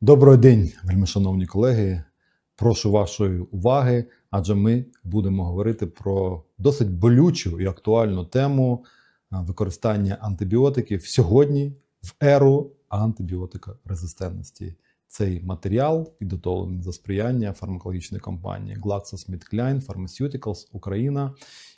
Добрий день, вельмишановні колеги. Прошу вашої уваги, адже ми будемо говорити про досить болючу і актуальну тему використання антибіотиків сьогодні в еру антибіотикорезистентності. Цей матеріал підготовлений за сприяння фармакологічної компанії GlaxoSmithKline Pharmaceuticals Україна.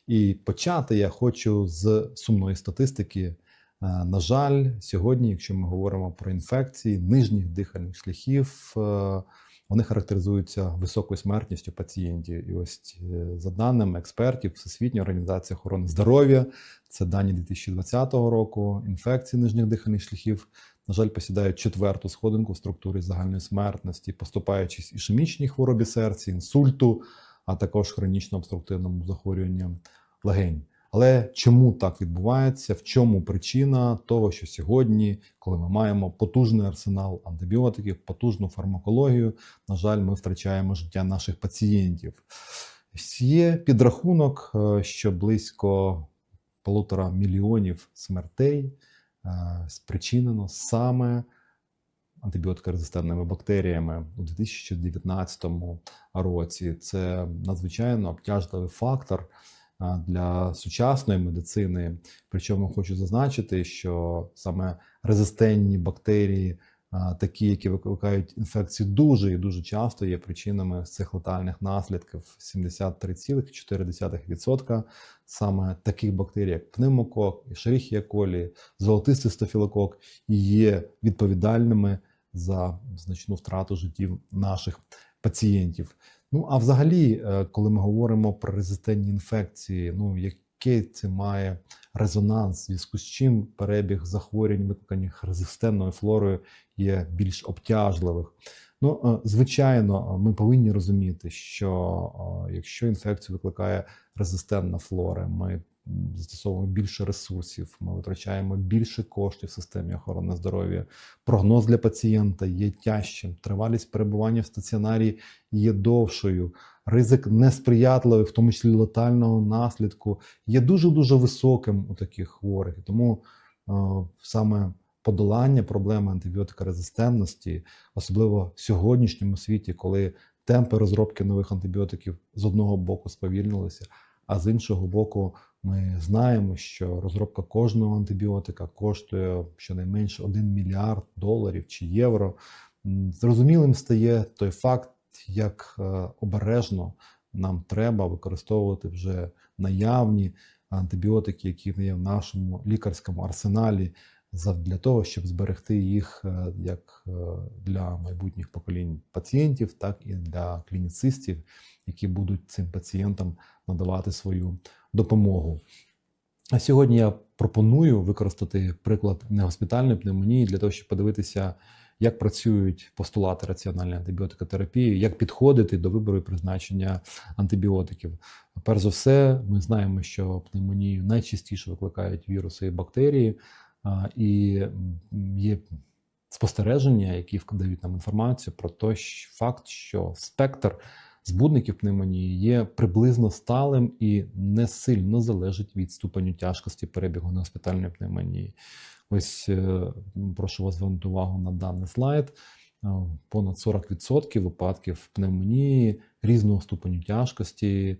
І почати я хочу з сумної статистики. Е, На жаль, сьогодні, якщо ми говоримо про інфекції нижніх дихальних шляхів, е, вони характеризуються високою смертністю пацієнтів. І ось е, за даними експертів Всесвітньої організації охорони здоров'я, це дані 2020 року. Інфекції нижніх дихальних шляхів, на жаль, посідають четверту сходинку в структурі загальної смертності, поступаючись ішемічній хворобі серця, інсульту, а також хронічно обструктивному захворюванню легень. Але чому так відбувається? В чому причина того, що сьогодні, коли ми маємо потужний арсенал антибіотиків, потужну фармакологію, на жаль, ми втрачаємо життя наших пацієнтів? Є підрахунок, е, що близько полутора мільйонів смертей е, спричинено саме антибіотикорезистентними бактеріями у 2019 році. Це надзвичайно обтяжливий фактор для сучасної медицини. Причому хочу зазначити, що саме резистентні бактерії, такі, які викликають інфекції, дуже і дуже часто є причинами цих летальних наслідків 73,4% саме таких бактерій, як пневмокок, Escherichia coli, золотистий стафілокок, є відповідальними за значну втрату життів наших пацієнтів. Ну а взагалі, е, коли ми говоримо про резистентні інфекції, ну який це має резонанс, в зв'язку з чим перебіг захворювань, викликаних резистентною флорою, є більш обтяжливих. Ну, е, звичайно, ми повинні розуміти, що е, якщо інфекцію викликає резистентна флора, ми застосовуємо більше ресурсів, ми витрачаємо більше коштів в системі охорони здоров'я. Прогноз для пацієнта є тяжчим, тривалість перебування в стаціонарі є довшою. Ризик несприятливий, в тому числі летального наслідку, є дуже дуже високим у таких хворих. Тому е, саме подолання проблеми антибіотикорезистентності, особливо в сьогоднішньому світі, коли темпи розробки нових антибіотиків з одного боку сповільнилися, а з іншого боку, ми знаємо, що розробка кожного антибіотика коштує щонайменше 1 мільярд доларів чи євро. Зрозумілим стає той факт, як е, обережно нам треба використовувати вже наявні антибіотики, які є в нашому лікарському арсеналі, для того, щоб зберегти їх е, як е, для майбутніх поколінь пацієнтів, так і для клініцистів, які будуть цим пацієнтам надавати свою допомогу. А сьогодні я пропоную використати приклад негоспітальної пневмонії для того, щоб подивитися, як працюють постулати раціональної антибіотикотерапії, як підходити до вибору і призначення антибіотиків. Перш за все, ми знаємо, що пневмонію найчастіше викликають віруси і бактерії, і є спостереження, які дають нам інформацію про той факт, що спектр збудників пневмонії є приблизно сталим і не сильно залежить від ступеню тяжкості перебігу негоспітальної пневмонії. Ось е, прошу вас звернути увагу на даний слайд. Е, Понад 40% випадків пневмонії різного ступеню тяжкості.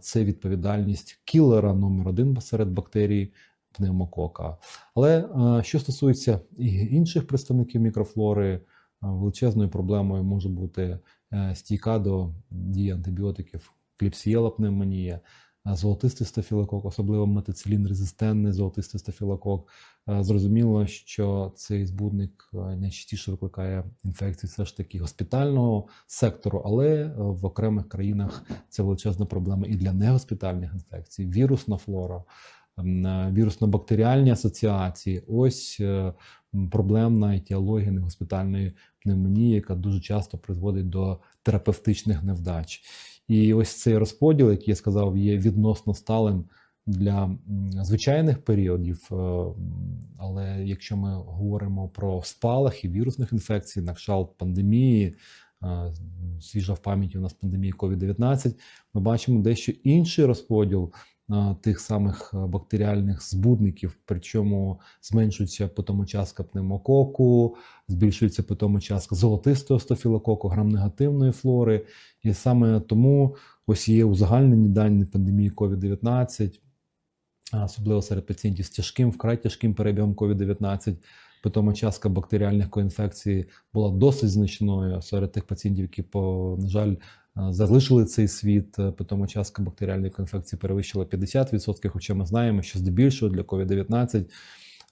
Це відповідальність кілера номер один серед бактерій пневмокока. Але е, що стосується і інших представників мікрофлори, величезною проблемою може бути стійка до дії антибіотиків кліпсієла пневмонія, е, золотистий стафілокок, особливо метицилін-резистентний золотистий стафілокок. Е, Зрозуміло, що цей збудник е, найчастіше викликає інфекції все ж таки госпітального сектору, але е, в окремих країнах це величезна проблема і для негоспітальних інфекцій, вірусна флора. Вірусно-бактеріальні асоціації, ось е, проблемна етіологія негоспітальної пневмонії, яка дуже часто призводить до терапевтичних невдач. І ось цей розподіл, який я сказав, є відносно сталим для звичайних періодів. е, Але якщо ми говоримо про спалахи вірусних інфекцій, на кшталт пандемії, е, свіжа в пам'яті у нас пандемія COVID-19, ми бачимо дещо інший розподіл тих самих е, бактеріальних збудників, причому зменшується питома частка пневмококу, збільшується питома частка золотистого стафілококу, грам-негативної флори. І саме тому ось є узагальнені дані пандемії COVID-19, особливо серед пацієнтів з тяжким, вкрай тяжким перебігом COVID-19. Питома частка бактеріальних коінфекцій була досить значною серед тих пацієнтів, які, на жаль, залишили цей світ. Питома частка бактеріальної коінфекції перевищила 50%, хоча ми знаємо, що здебільшого для COVID-19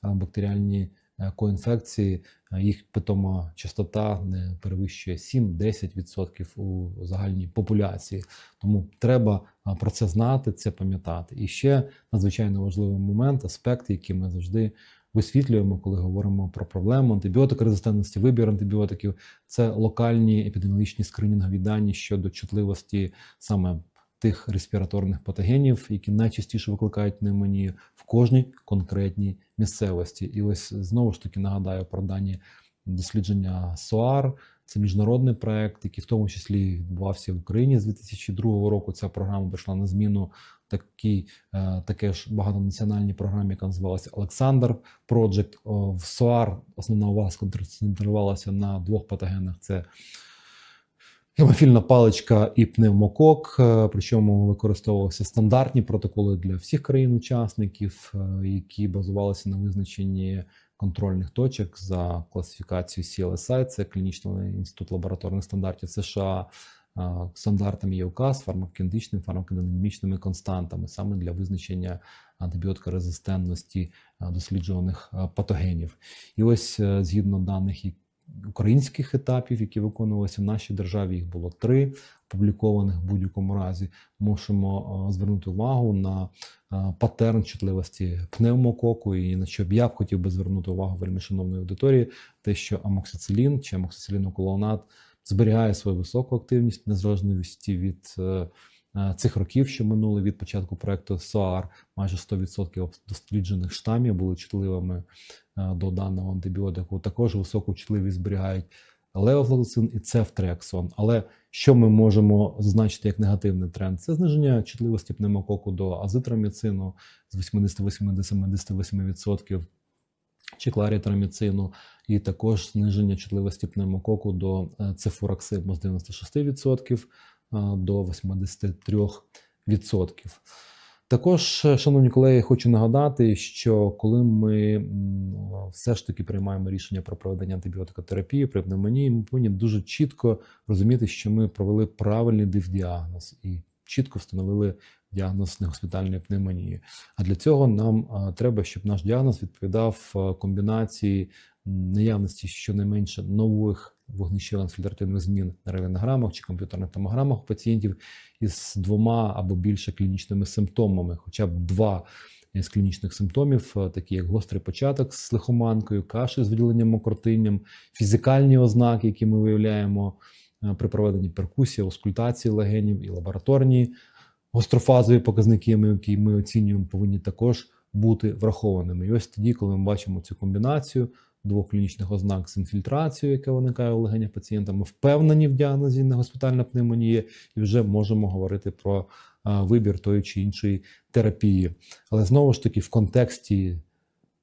бактеріальні е, коінфекції, їх питома частота не перевищує 7-10% у загальній популяції. Тому треба про це знати, це пам'ятати. І ще надзвичайно важливий момент, аспект, який ми завжди висвітлюємо, коли говоримо про проблему антибіотикорезистентності, вибір антибіотиків, це локальні епідеміологічні скринінгові дані щодо чутливості саме тих респіраторних патогенів, які найчастіше викликають пневмонію в кожній конкретній місцевості. І ось знову ж таки нагадаю про дані дослідження СОАР. Це міжнародний проект, який в тому числі відбувався в Україні з 2002 року. Ця програма прийшла на зміну такій, е, таке ж багатонаціональній програмі, яка називалася Олександр Project. В СОАР основна увага сконцентрувалася на двох патогенах: це гемофільна паличка і пневмокок. Е, Причому використовувалися стандартні протоколи для всіх країн-учасників, е, які базувалися на визначенні контрольних точок за класифікацією CLSI, це клінічний інститут лабораторних стандартів США. Стандартами є указ фармакокінетичними, фармакодинамічними константами саме для визначення антибіотикорезистентності досліджуваних патогенів. І ось е, згідно даних українських етапів, які виконувалися в нашій державі, їх було три опублікованих в будь-якому разі. Мусимо звернути увагу на патерн чутливості пневмококу, і на що б я б хотів би звернути увагу вельми шановної аудиторії, те, що амоксицилін чи амоксициліноколонат зберігає свою високу активність незалежності від е, е, цих років, що минули від початку проекту СОАР. Майже 100% досліджених штамів були чутливими е, до даного антибіотику. Також високу чутливість зберігають левофлоксин і цефтреаксон. Але що ми можемо зазначити як негативний тренд? Це зниження чутливості пневмококу до азитроміцину з 88-78% чи кларітраміцину, і також зниження чутливості пневмококу до е, цефураксиму з 96% до 83%. Також, е, шановні колеги, хочу нагадати, що коли ми все ж таки приймаємо рішення про проведення антибіотикотерапії при пневмонії, ми повинні дуже чітко розуміти, що ми провели правильний дивдіагноз і чітко встановили діагноз негоспітальної пневмонії. А для цього нам треба, щоб наш діагноз відповідав комбінації наявності щонайменше нових вогнищевих фільтративних змін на рентгенограмах чи комп'ютерних томограмах у пацієнтів із двома або більше клінічними симптомами, хоча б два з клінічних симптомів, такі як гострий початок з лихоманкою, кашель з виділенням мокротинням, фізикальні ознаки, які ми виявляємо при проведенні перкусії, оскультації легенів і лабораторні гострофазові показники, які ми оцінюємо, повинні також бути врахованими. І ось тоді, коли ми бачимо цю комбінацію двох клінічних ознак з інфільтрацією, яка виникає у легенях пацієнта, ми впевнені в діагнозі негоспітальна пневмонія, і вже можемо говорити про вибір тої чи іншої терапії. Але знову ж таки, в контексті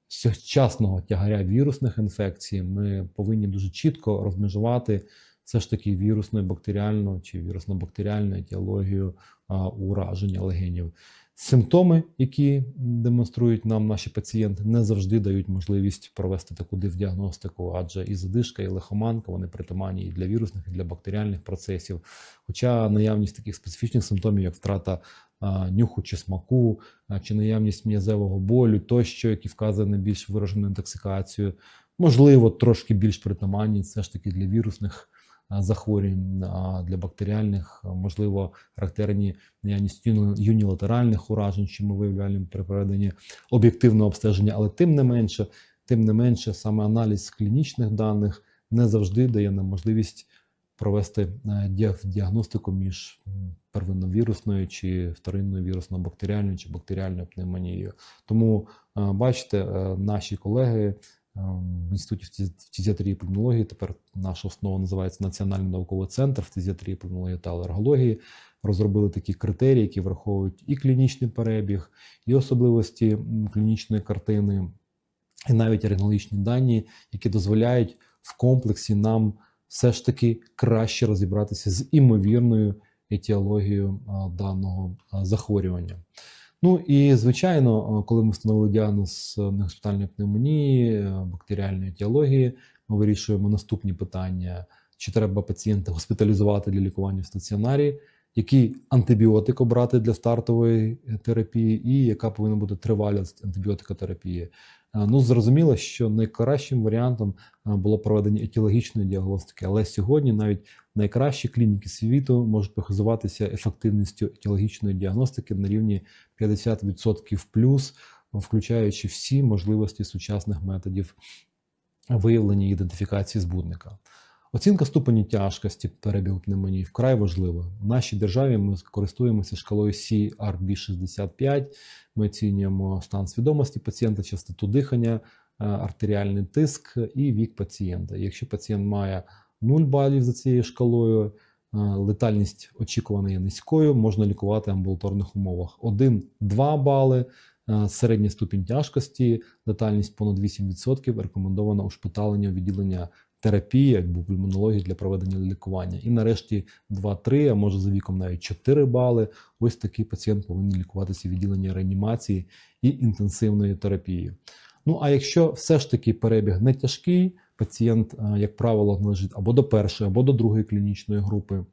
сучасного тягаря вірусних інфекцій, ми повинні дуже чітко розмежувати все ж таки вірусну, бактеріальну чи вірусно-бактеріальну етіологію а, ураження легенів. Симптоми, які демонструють нам наші пацієнти, не завжди дають можливість провести таку дивдіагностику, адже і задишка, і лихоманка вони притаманні і для вірусних, і для бактеріальних процесів. Хоча наявність таких специфічних симптомів, як втрата а, нюху чи смаку, а, чи наявність м'язевого болю, тощо, які вказує на більш виражену інтоксикацію, можливо, трошки більш притаманні все ж таки для вірусних захворювань, для бактеріальних, можливо, характерні наявність юнілатеральних уражень, що ми виявляємо при проведенні об'єктивного обстеження, але тим не менше, тим не менше, саме аналіз клінічних даних не завжди дає нам можливість провести е, діагностику між первинно-вірусною чи вторинною вірусно-бактеріальною чи бактеріальною пневмонією. Тому е, бачите, е, наші колеги в інституті фтизі- фтизіатрії і пульмонології. Тепер наша основа називається Національний науковий центр фтизіатрії, пульмонології та алергології. Розробили такі критерії, які враховують і клінічний перебіг, і особливості клінічної картини, і навіть рентгенологічні дані, які дозволяють в комплексі нам все ж таки краще розібратися з імовірною етіологією даного захворювання. Ну і звичайно, коли ми встановили діагноз е, негоспітальної пневмонії, е, бактеріальної етіології, ми вирішуємо наступні питання: чи треба пацієнта госпіталізувати для лікування в стаціонарі, який антибіотик обрати для стартової е, терапії, і яка повинна бути тривалість антибіотикотерапії. Е, Ну, зрозуміло, що найкращим варіантом е, було проведення етіологічної діагностики, але сьогодні навіть найкращі клініки світу можуть похизуватися ефективністю етіологічної діагностики на рівні 50% плюс, включаючи всі можливості сучасних методів виявлення і ідентифікації збудника. Оцінка ступені тяжкості перебігу пневмонії вкрай важлива. В нашій державі ми користуємося шкалою CRB65. Ми оцінюємо стан свідомості пацієнта, частоту дихання, е, артеріальний тиск і вік пацієнта. Якщо пацієнт має 0 балів за цією шкалою, е, летальність очікувана є низькою, можна лікувати в амбулаторних умовах. 1-2 бали, е, середній ступінь тяжкості, летальність понад 8%, рекомендовано ушпиталення відділення терапії або пульмонології для проведення лікування. І нарешті 2-3, а може за віком навіть 4 бали. Ось такий пацієнт повинен лікуватися в відділенні реанімації і інтенсивної терапії. Ну а якщо все ж таки перебіг не тяжкий, пацієнт, е, як правило, належить або до першої, або до другої клінічної групи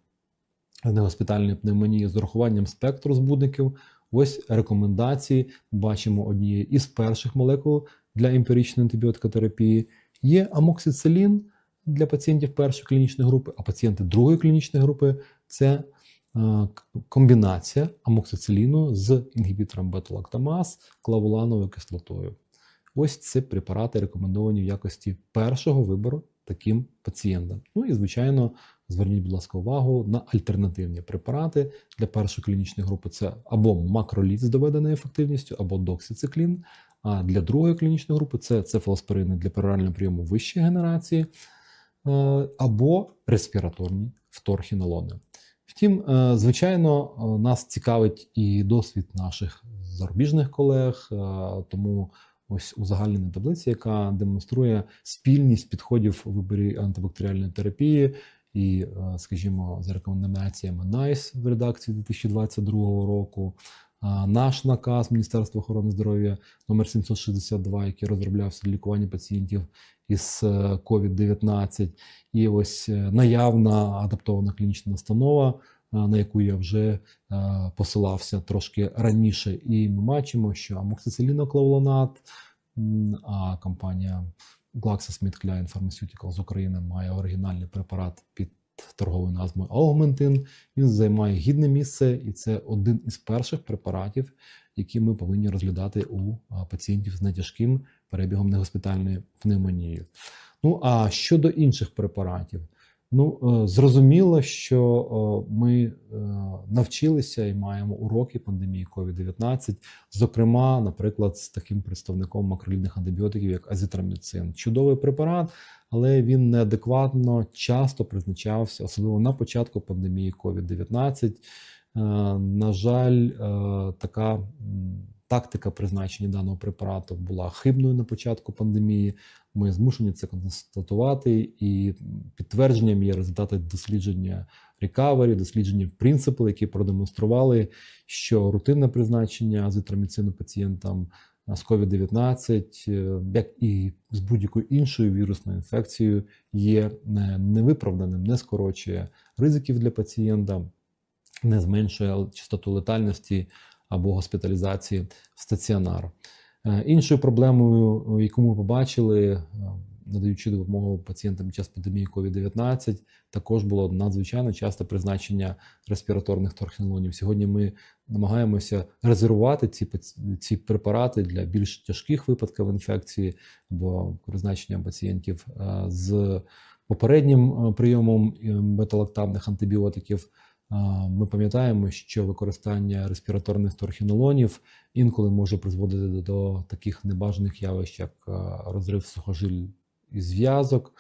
негоспітальної пневмонії з урахуванням спектру збудників. Ось рекомендації бачимо однією із перших молекул для емпіричної антибіотикотерапії. Є амоксицилін для пацієнтів першої клінічної групи, а пацієнти другої клінічної групи це е, комбінація амоксициліну з інгібітором бета-лактамаз, клавулановою кислотою. Ось це препарати рекомендовані в якості першого вибору таким пацієнтам. Ну і звичайно, зверніть, будь ласка, увагу на альтернативні препарати для першої клінічної групи. Це або макроліт з доведеною ефективністю, або доксициклін. А для другої клінічної групи це цефалоспорини для перорального прийому вищої генерації, або респіраторні вторхінолони. Втім, е, звичайно, е, нас цікавить і досвід наших зарубіжних колег, е, тому ось узагальнена таблиця, яка демонструє спільність підходів у виборі антибактеріальної терапії. І, е, скажімо, за рекомендаціями NICE в редакції 2022 року, наш наказ Міністерства охорони здоров'я номер 762, який розроблявся для лікування пацієнтів із е, COVID-19, і ось е, наявна адаптована клінічна настанова, е, на яку я вже е, посилався трошки раніше. І ми бачимо, що амоксициліноклавулонат, а компанія GlaxoSmithKline Pharmaceuticals з України має оригінальний препарат під торговою назвою Augmentin. Він займає гідне місце, і це один із перших препаратів, які ми повинні розглядати у пацієнтів з нетяжким перебігом негоспітальної пневмонії. Ну а щодо інших препаратів, ну е, зрозуміло, що е, ми е, навчилися і маємо уроки пандемії COVID-19, зокрема, наприклад, з таким представником макролідних антибіотиків, як азитроміцин. Чудовий препарат, але він неадекватно часто призначався, особливо на початку пандемії COVID-19. Е, На жаль, така тактика призначення даного препарату була хибною на початку пандемії. Ми змушені це констатувати, і підтвердженням є результати дослідження Recovery, дослідження принципу, які продемонстрували, що рутинне призначення азитроміцину пацієнтам з COVID-19, е, як і з будь-якою іншою вірусною інфекцією, є невиправданим, не скорочує ризиків для пацієнта, не зменшує частоту летальності або госпіталізації в стаціонар. Е, Іншою проблемою, яку ми побачили, е, надаючи допомогу пацієнтам під час пандемії COVID-19, також було надзвичайно часте призначення респіраторних торхінолонів. Сьогодні ми намагаємося резервувати ці, ці препарати для більш тяжких випадків інфекції або призначення пацієнтів е, з попереднім е, прийомом е, антибіотиків. Ми пам'ятаємо, що використання респіраторних торхінолонів інколи може призводити до таких небажаних явищ, як розрив сухожиль і зв'язок,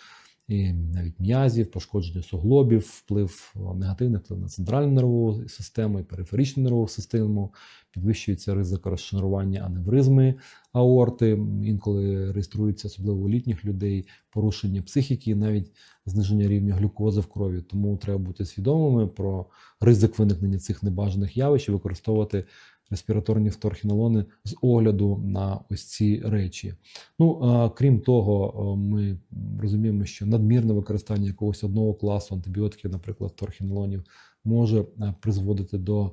і навіть м'язів, пошкодження суглобів, вплив негативний вплив на центральну нервову систему і периферичну нервову систему, підвищується ризик розшнурування аневризми аорти. Інколи реєструється, особливо у літніх людей, порушення психіки, навіть зниження рівня глюкози в крові. Тому треба бути свідомими про ризик виникнення цих небажаних явищ і використовувати респіраторні вторхінолони з огляду на ось ці речі. Ну крім того, ми розуміємо, що надмірне використання якогось одного класу антибіотиків, наприклад, торхінолонів, може е, призводити до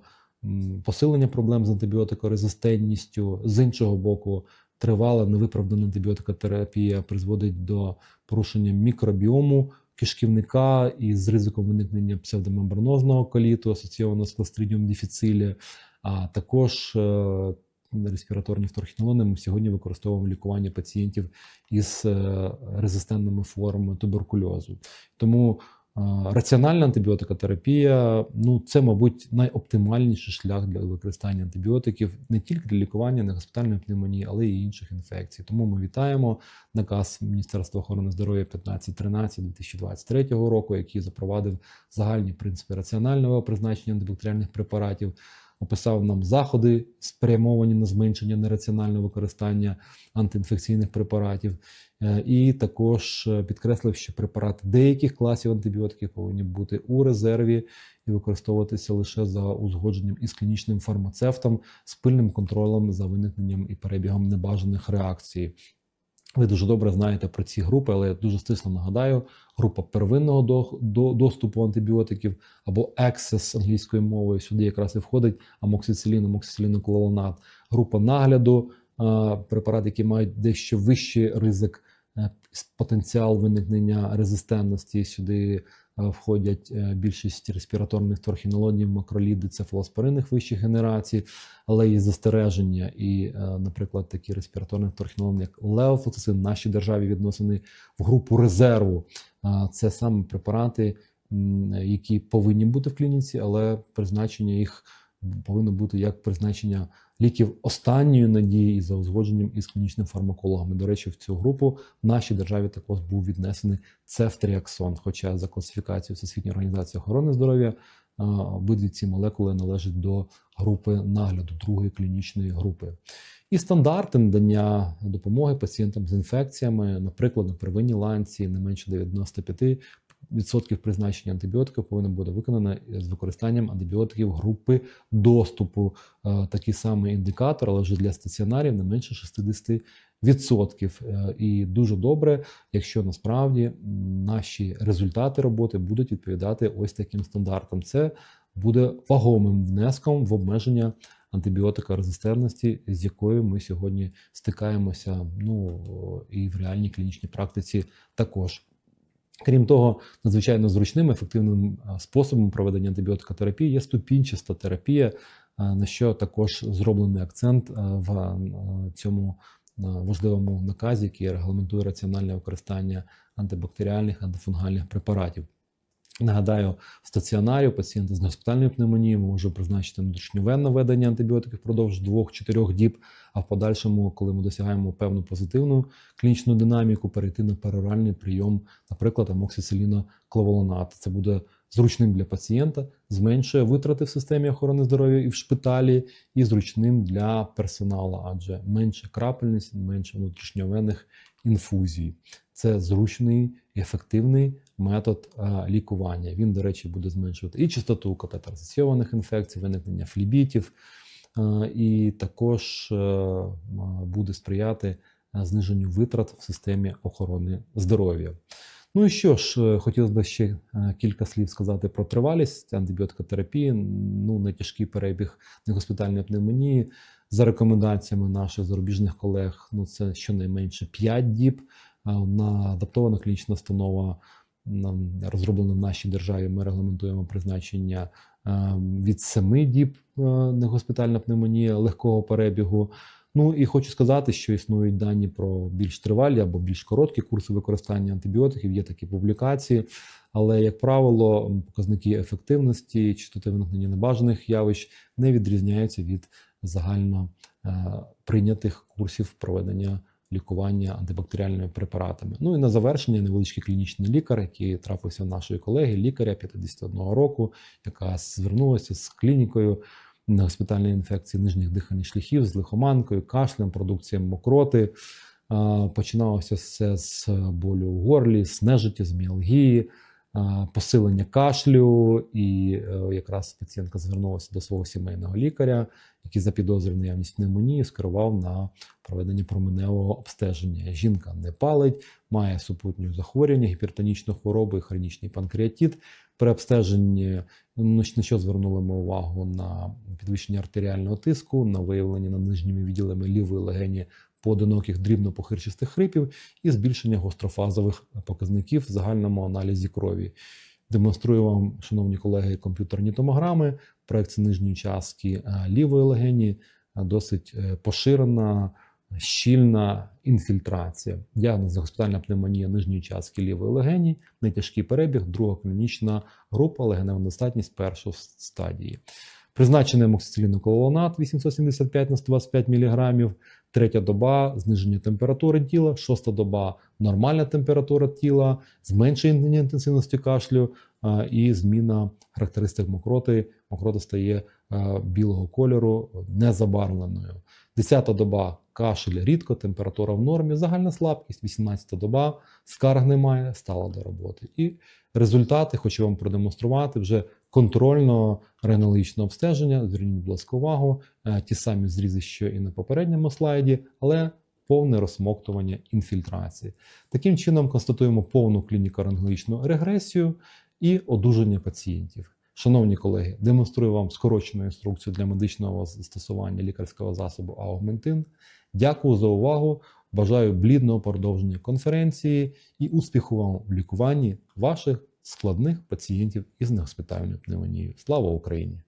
посилення проблем з антибіотикорезистентністю. З іншого боку, тривала невиправдана антибіотикотерапія призводить до порушення мікробіому кишківника і з ризиком виникнення псевдомембранозного коліту, асоційованого з кластридіум дефіцилі, а також е, респіраторні вторхінолони ми сьогодні використовуємо в лікуванні пацієнтів із е, резистентними формами туберкульозу. Тому е, раціональна антибіотикотерапія ну це, мабуть, найоптимальніший шлях для використання антибіотиків не тільки для лікування негоспітальної пневмонії, але й інших інфекцій. Тому ми вітаємо наказ Міністерства охорони здоров'я 1513 2023 року, який запровадив загальні принципи раціонального призначення антибактеріальних препаратів описав нам заходи, спрямовані на зменшення нераціонального використання антиінфекційних препаратів, Е, і також е, підкреслив, що препарати деяких класів антибіотиків повинні бути у резерві і використовуватися лише за узгодженням із клінічним фармацевтом з пильним контролем за виникненням і перебігом небажаних реакцій. Ви дуже добре знаєте про ці групи, але я дуже стисно нагадаю: група первинного до, до, доступу антибіотиків або access англійською мовою. Сюди якраз і входить амоксицилін, амоксициліноклонат. Група нагляду, препарати, які мають дещо вищий ризик, потенціал виникнення резистентності. Сюди е, входять е, більшість респіраторних торхінолонів, макроліди, цефалоспоринних вищих генерацій, але є застереження. І, е, наприклад, такі респіраторні торхінолони, як леофлоцин, в нашій державі відносини в групу резерву. Це саме препарати, які повинні бути в клініці, але призначення їх повинно бути як призначення ліків останньої надії і за узгодженням із клінічним фармакологами. До речі, в цю групу в нашій державі також був віднесений цефтріаксон. Хоча за класифікацією Всесвітньої організації охорони здоров'я обидві ці молекули належать до групи нагляду, другої клінічної групи. І стандарти надання допомоги пацієнтам з інфекціями, наприклад, на первинній ланці не менше 95 відсотків призначення антибіотиків повинно бути виконано з використанням антибіотиків групи доступу. Е, Такий самий індикатор, але вже для стаціонарів не менше 60 відсотків. Е, І дуже добре, якщо насправді наші результати роботи будуть відповідати ось таким стандартам. Це буде вагомим внеском в обмеження антибіотикорезистентності, з якою ми сьогодні стикаємося. Ну і в реальній клінічній практиці також. Крім того, надзвичайно зручним ефективним способом проведення антибіотикотерапії є ступінчаста терапія, на що також зроблений акцент в цьому важливому наказі, який регламентує раціональне використання антибактеріальних антифунгальних препаратів. Нагадаю, в стаціонарі пацієнта з госпітальною пневмонією ми можемо призначити внутрішньовенне введення антибіотиків впродовж 2-4 діб, а в подальшому, коли ми досягаємо певну позитивну клінічну динаміку, перейти на пероральний прийом, наприклад, амоксициліноклаволонат. Це буде зручним для пацієнта, зменшує витрати в системі охорони здоров'я і в шпиталі, і зручним для персоналу, адже менше крапельниць, менше внутрішньовенних інфузій. Це зручний ефективний метод лікування. Він, до речі, буде зменшувати і частоту катетеризаційованих інфекцій, виникнення флібітів, і також а, буде сприяти зниженню витрат в системі охорони здоров'я. Ну і що ж, е, хотілося б ще е, кілька слів сказати про тривалість антибіотикотерапії, ну на тяжкий перебіг негоспітальної пневмонії. За рекомендаціями наших зарубіжних колег, ну це щонайменше 5 діб. На адаптована клінічна установа нам розроблена в нашій державі. Ми регламентуємо призначення від 7 діб негоспітальна пневмонія легкого перебігу. Ну і хочу сказати, що існують дані про більш тривалі або більш короткі курси використання антибіотиків. Є такі публікації, але як правило, показники ефективності частоти виникнення небажаних явищ не відрізняються від загально прийнятих курсів проведення лікування антибактеріальними препаратами. Ну і на завершення невеличкий клінічний лікар, який трапився в нашої колеги, лікаря 51 року, яка звернулася з клінікою на госпітальної інфекції нижніх дихальних шляхів з лихоманкою, кашлем, продукцією мокроти. Починалося все з болю в горлі, з нежиття, з міалгії, посилення кашлю, і е, якраз пацієнтка звернулася до свого сімейного лікаря, який запідозрив наявність пневмонії, скерував на проведення променевого обстеження. Жінка не палить, має супутню захворювання, гіпертонічну хворобу і хронічний панкреатит. При обстеженні ну, на що звернули ми увагу на підвищення артеріального тиску, на виявлення на нижніми відділами лівої легені поодиноких дрібнопохирчистих хрипів і збільшення гострофазових показників в загальному аналізі крові. Демонструю вам, шановні колеги, комп'ютерні томограми, проекція нижньої частки е, лівої легені, е, досить е, поширена, щільна інфільтрація. Діагноз госпітальна пневмонія нижньої частки лівої легені, найтяжкий перебіг, друга клінічна група, легенева недостатність першої стадії. Призначений амоксициліноколонат 875 на 125 мг, третя доба зниження температури тіла, шоста доба нормальна температура тіла, зменшення інтенсивності кашлю і зміна характеристик мокроти. Мокрота стає а, білого кольору, незабарвленою. Десята доба кашель рідко, температура в нормі, загальна слабкість, 18 доба, скарг немає, стала до роботи. І результати хочу вам продемонструвати вже контрольного рентгенологічного обстеження. Зверніть, будь ласка, увагу, е, ті самі зрізи, що і на попередньому слайді, але повне розсмоктування інфільтрації. Таким чином констатуємо повну клініко-рентгенологічну регресію і одужання пацієнтів. Шановні колеги, демонструю вам скорочену інструкцію для медичного застосування лікарського засобу Аугментин. Дякую за увагу. Бажаю блідного продовження конференції і успіху вам в лікуванні ваших складних пацієнтів із негоспітальною пневмонією. Слава Україні!